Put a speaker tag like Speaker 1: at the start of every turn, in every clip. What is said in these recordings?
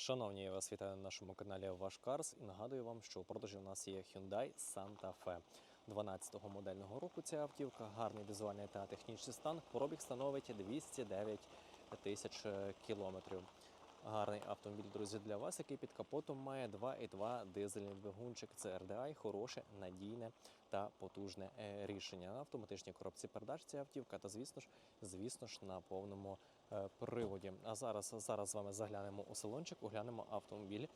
Speaker 1: Шановні, я вас вітаю на нашому каналі Ваш Карс і нагадую вам, що у продажі у нас є Hyundai Santa Fe 12-го модельного року. Ця автівка, гарний візуальний та технічний стан. Пробіг становить 209 тисяч кілометрів. Гарний автомобіль, друзі, для вас, який під капотом має 2,2 дизельний двигунчик. Це RDI, хороше, надійне та потужне е, рішення. На автоматичній коробці передач ця автівка, та звісно ж, звісно ж, на повному е, приводі. А зараз, зараз з вами заглянемо у салончик, оглянемо автомобіль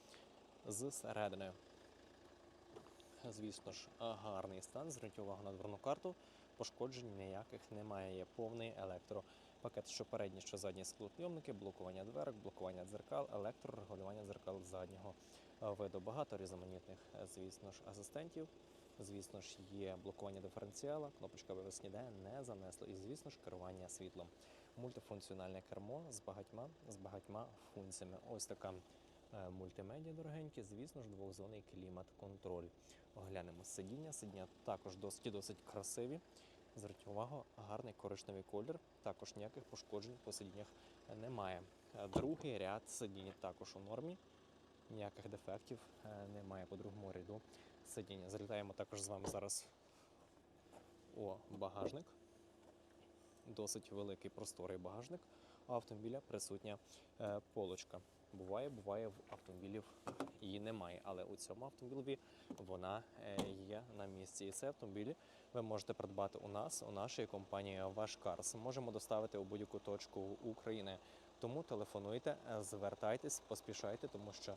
Speaker 1: зсередини. Звісно ж, гарний стан. Зверніть увагу на дверну карту. Пошкоджень ніяких немає. Є повний електропакет, що передні, що задні склопйомники, блокування дверок, блокування дзеркал, електрорегулювання дзеркал заднього е, виду. Багато різноманітних, е, звісно ж, асистентів. Звісно ж, є блокування диференціала, кнопочка вивесні ніде не занесло. І, звісно ж, керування світлом. Мультифункціональне кермо з багатьма, з багатьма функціями. Ось така е, мультимедіа дорогенькі, звісно ж, двохзонний клімат-контроль. Оглянемо сидіння. Сидіння також досить досить красиві. Зверніть увагу, гарний коричневий колір. Також ніяких пошкоджень по сидіннях немає. Е, Другий ряд сидінь також у нормі. Ніяких дефектів е, немає по другому ряду сидіння. Залітаємо також з вами зараз у багажник. Досить великий просторий багажник. У автомобіля присутня е, полочка. Буває, буває, в автомобілів її немає, але у цьому автомобілі вона е, є на місці. І цей автомобіль ви можете придбати у нас, у нашій компанії Ваш Карс. Можемо доставити у будь-яку точку України. Тому телефонуйте, звертайтесь, поспішайте, тому що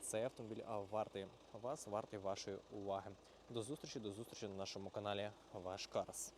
Speaker 1: цей автомобіль вартий вас, вартий вашої уваги. До зустрічі, до зустрічі на нашому каналі Ваш Карс.